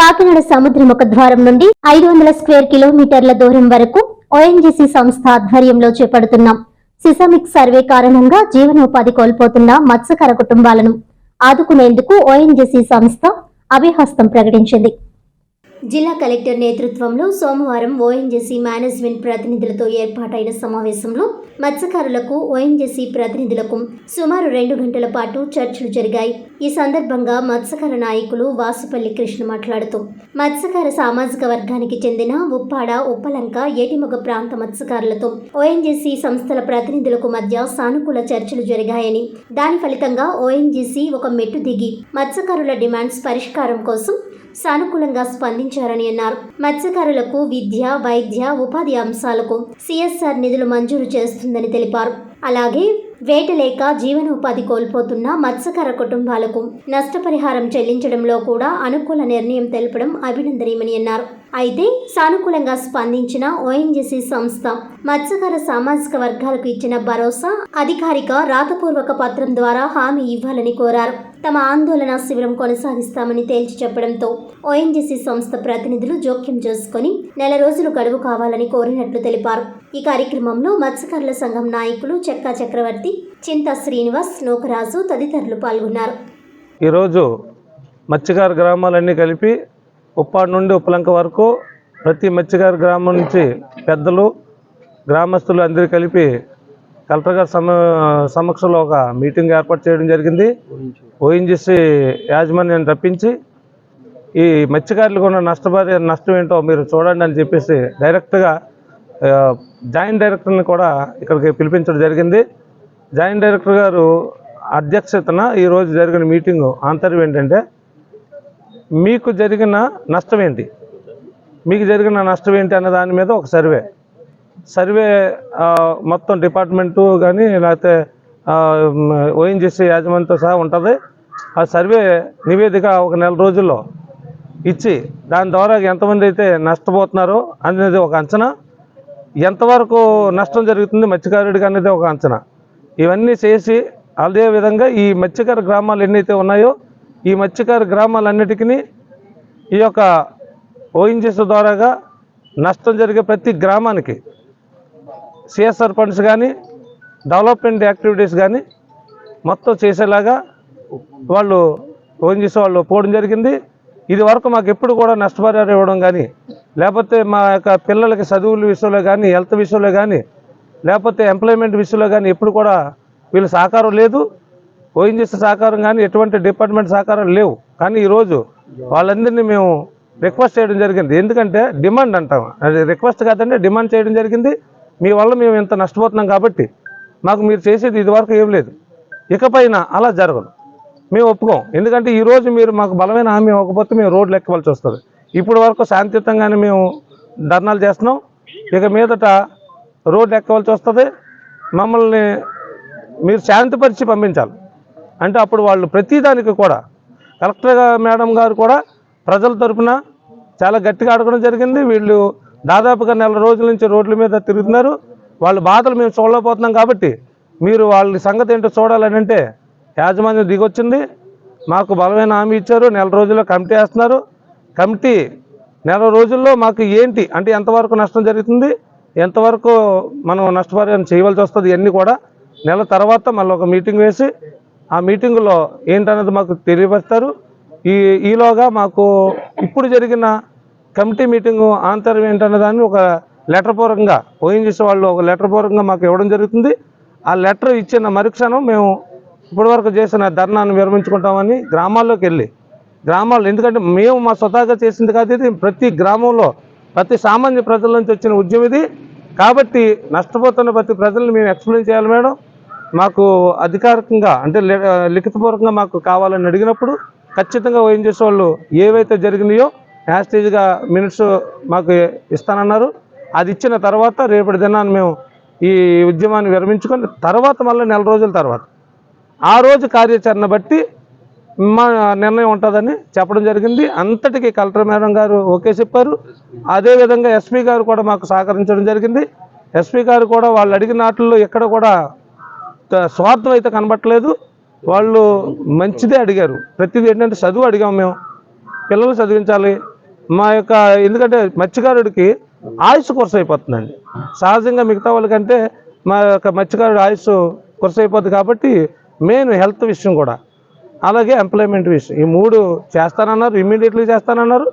కాకినాడ సముద్ర ముఖద్వారం నుండి ఐదు వందల స్క్వేర్ కిలోమీటర్ల దూరం వరకు ఓఎన్జీసీ సంస్థ ఆధ్వర్యంలో చేపడుతున్నాం. సిసమిక్ సర్వే కారణంగా జీవనోపాధి కోల్పోతున్న మత్స్యకార కుటుంబాలను ఆదుకునేందుకు ఓఎన్జీసీ సంస్థ అభిహస్తం ప్రకటించింది. జిల్లా కలెక్టర్ నేతృత్వంలో సోమవారం ఓఎన్జీసీ మేనేజ్మెంట్ ప్రతినిధులతో ఏర్పాటైన సమావేశంలో మత్స్యకారులకు ఓఎన్జీసీ ప్రతినిధులకు సుమారు రెండు గంటల పాటు చర్చలు జరిగాయి. ఈ సందర్భంగా మత్స్యకార నాయకులు వాసుపల్లి కృష్ణ మాట్లాడుతూ మత్స్యకార సామాజిక వర్గానికి చెందిన ఉప్పాడ ఉప్పలంక ఏటిమొగ ప్రాంత మత్స్యకారులతో ఓఎన్జీసీ సంస్థల ప్రతినిధులకు మధ్య సానుకూల చర్చలు జరిగాయని దాని ఫలితంగా ఓఎన్జీసీ ఒక మెట్టు దిగి మత్స్యకారుల డిమాండ్స్ పరిష్కారం కోసం సానుకూలంగా స్పందించారని అన్నారు. మత్స్యకారులకు విద్య వైద్య ఉపాధి అంశాలకు సిఎస్ఆర్ నిధులు మంజూరు చేస్తుందని తెలిపారు. అలాగే వేట లేక జీవనోపాధి కోల్పోతున్న మత్స్యకార కుటుంబాలకు నష్టపరిహారం చెల్లించడంలో కూడా అనుకూల నిర్ణయం తెలపడం అభినందనీయమని అన్నారు. అయితే సానుకూలంగా స్పందించిన ఓఎన్జీసీ సంస్థ మత్స్యకార సామాజిక వర్గాలకు ఇచ్చిన భరోసా అధికారిక రాతపూర్వక పత్రం ద్వారా హామీ ఇవ్వాలని కోరారు. తమ ఆందోళన శిబిరం కొనసాగిస్తామని తేల్చి చెప్పడంతో ఓఎన్జీసీ సంస్థ ప్రతినిధులు జోక్యం చేసుకుని నెల రోజులు గడువు కావాలని కోరినట్లు తెలిపారు. ఈ కార్యక్రమంలో మత్స్యకారుల సంఘం నాయకులు చెక్కా చక్రవర్తి చింత శ్రీనివాస్ నూకరాజు తదితరులు పాల్గొన్నారు. ఈరోజు మత్స్యకార గ్రామాలన్నీ కలిపి ఉప్పాడు నుండి ఉప్పలంక వరకు ప్రతి మత్స్యకార గ్రామం నుంచి పెద్దలు గ్రామస్తులు అందరూ కలిపి కలెక్టర్ గారి సమ సమక్షంలో ఒక మీటింగ్ ఏర్పాటు చేయడం జరిగింది. ఓఎన్జిసి యాజమాన్యాన్ని రప్పించి ఈ మత్స్యకారులకు ఉన్న నష్టపరి నష్టం ఏంటో మీరు చూడండి అని చెప్పేసి డైరెక్ట్గా జాయింట్ డైరెక్టర్ని కూడా ఇక్కడికి పిలిపించడం జరిగింది. జాయింట్ డైరెక్టర్ గారు అధ్యక్షతన ఈరోజు జరిగిన మీటింగు ఆంతర్యం ఏంటంటే మీకు జరిగిన నష్టం ఏంటి మీకు జరిగిన నష్టం ఏంటి అన్న దాని మీద ఒక సర్వే. సర్వే మొత్తం డిపార్ట్మెంటు కానీ లేకపోతే ఓఎన్జిసి యాజమాన్యంతో సహా ఉంటుంది. ఆ సర్వే నివేదిక ఒక నెల రోజుల్లో ఇచ్చి దాని ద్వారా ఎంతమంది అయితే నష్టపోతున్నారో అనేది ఒక అంచనా. ఎంతవరకు నష్టం జరుగుతుంది మత్స్యకారుడికి అనేది ఒక అంచనా. ఇవన్నీ చేసి అదే విధంగా ఈ మత్స్యకార గ్రామాలు ఎన్నైతే ఉన్నాయో ఈ మత్స్యకార గ్రామాలన్నిటికీ ఈ యొక్క ఓఎన్జీసీ ద్వారాగా నష్టం జరిగే ప్రతి గ్రామానికి సిఎస్ఆర్ ఫండ్స్ కానీ డెవలప్మెంట్ యాక్టివిటీస్ కానీ మొత్తం చేసేలాగా వాళ్ళు ఓఎన్జీసీ వాళ్ళు పోవడం జరిగింది. ఇది వరకు మాకు ఎప్పుడు కూడా నష్టపరిహారం ఇవ్వడం కానీ లేకపోతే మా యొక్క పిల్లలకి చదువుల విషయంలో కానీ హెల్త్ విషయంలో కానీ లేకపోతే ఎంప్లాయ్మెంట్ విషయంలో కానీ ఎప్పుడు కూడా వీళ్ళు సహకారం లేదు. ఓఎన్జీసీ సహకారం కానీ ఎటువంటి డిపార్ట్మెంట్ సహకారం లేవు. కానీ ఈరోజు వాళ్ళందరినీ మేము రిక్వెస్ట్ చేయడం జరిగింది. ఎందుకంటే డిమాండ్ అంటాం. అది రిక్వెస్ట్ కాదంటే డిమాండ్ చేయడం జరిగింది. మీ వల్ల మేము ఇంత నష్టపోతున్నాం కాబట్టి మాకు మీరు చేసేది ఇదివరకు ఏం లేదు. ఇకపైన అలా జరగదు. మేము ఒప్పుకోం. ఎందుకంటే ఈరోజు మీరు మాకు బలమైన హామీ ఇవ్వకపోతే మేము రోడ్లు ఎక్కవలసి వస్తుంది. ఇప్పటి వరకు శాంతియుతంగానే మేము ధర్నాలు చేస్తున్నాం. ఇక మీదట రోడ్లు ఎక్కవలసి వస్తుంది. మమ్మల్ని మీరు శాంతిపరిచి పంపించాలి. అంటే అప్పుడు వాళ్ళు ప్రతిదానికి కూడా కలెక్టర్ మేడం గారు కూడా ప్రజల తరపున చాలా గట్టిగా అడగడం జరిగింది. వీళ్ళు దాదాపుగా నెల రోజుల నుంచి రోడ్ల మీద తిరుగుతున్నారు. వాళ్ళ బాధలు మేము చూడలేకపోతున్నాం కాబట్టి మీరు వాళ్ళ సంగతి ఏంటో చూడాలని అంటే యాజమాన్యం దిగొచ్చింది. మాకు బలమైన హామీ ఇచ్చారు. నెల రోజుల్లో కమిటీ వేస్తున్నారు. కమిటీ నెల రోజుల్లో మాకు ఏంటి అంటే ఎంతవరకు నష్టం జరుగుతుంది ఎంతవరకు మనం నష్టపరిహారం చేయవలసి వస్తుంది ఇవన్నీ కూడా నెల తర్వాత మళ్ళీ ఒక మీటింగ్ వేసి ఆ మీటింగులో ఏంటన్నది మాకు తెలియపరుస్తారు. ఈ ఈలోగా మాకు ఇప్పుడు జరిగిన కమిటీ మీటింగు ఆంతర్యం ఏంటన్న దాన్ని ఒక లెటర్ పూర్వకంగా ఓఎన్జీసీ వాళ్ళు ఒక లెటర్ పూర్వకంగా మాకు ఇవ్వడం జరుగుతుంది. ఆ లెటర్ ఇచ్చిన మరుక్షణం మేము ఇప్పటివరకు చేసిన ధర్నాను విరమించుకుంటామని గ్రామాల్లోకి వెళ్ళి గ్రామాల్లో ఎందుకంటే మేము మా స్వతహాగా చేసింది కాదు ఇది ప్రతి గ్రామంలో ప్రతి సామాన్య ప్రజల నుంచి వచ్చిన ఉద్యమం ఇది. కాబట్టి నష్టపోతున్న ప్రతి ప్రజల్ని మేము ఎక్స్ప్లెయిన్ చేయాలి మేడం. మాకు అధికారికంగా అంటే లి- లిఖితపూర్వకంగా మాకు కావాలని అడిగినప్పుడు ఖచ్చితంగా ఏం చేసేవాళ్ళు ఏవైతే జరిగినాయో యాస్టేజ్గా మినిట్స్ మాకు ఇస్తానన్నారు. అది ఇచ్చిన తర్వాత రేపటి దినాన్ని మేము ఈ ఉద్యమాన్ని విరమించుకొని తర్వాత మళ్ళీ నెల రోజుల తర్వాత ఆ రోజు కార్యాచరణ బట్టి మా నిర్ణయం ఉంటుందని చెప్పడం జరిగింది. అంతటికీ కలెక్టర్ మేడం గారు ఓకే చెప్పారు. అదేవిధంగా ఎస్పీ గారు కూడా మాకు సహకరించడం జరిగింది. ఎస్పీ గారు కూడా వాళ్ళు అడిగిన వాటిల్లో ఎక్కడ కూడా స్వార్థం అయితే కనబట్టలేదు. వాళ్ళు మంచిదే అడిగారు. ప్రతిదీ ఏంటంటే చదువు అడిగాం మేము. పిల్లలు చదివించాలి. మా యొక్క ఎందుకంటే మత్స్యకారుడికి ఆయుష్ కొరస అయిపోతుందండి. సహజంగా మిగతా వాళ్ళకంటే మా యొక్క మత్స్యకారుడు ఆయుష్ కొరస అయిపోతుంది కాబట్టి మెయిన్ హెల్త్ విషయం కూడా. అలాగే ఎంప్లాయ్మెంట్ విషయం. ఈ మూడు చేస్తానన్నారు ఇమ్మీడియట్లీ చేస్తానన్నారు.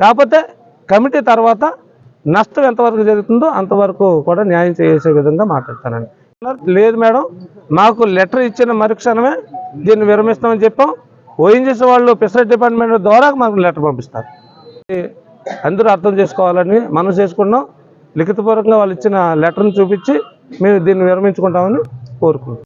కాకపోతే కమిటీ తర్వాత నష్టం ఎంతవరకు జరుగుతుందో అంతవరకు కూడా న్యాయం చేసే విధంగా మాట్లాడతానండి. లేదు మేడం మాకు లెటర్ ఇచ్చిన మరుక్షణమే దీన్ని విరమిస్తామని చెప్పాం. ఓఎన్జీసీ వాళ్ళు ఫిషరీస్ డిపార్ట్మెంట్ ద్వారా మాకు లెటర్ పంపిస్తారు. అందరూ అర్థం చేసుకోవాలని మనం చేసుకున్నాం. లిఖితపూర్వకంగా వాళ్ళు ఇచ్చిన లెటర్ను చూపించి మేము దీన్ని విరమించుకుంటామని కోరుకుంటున్నాం.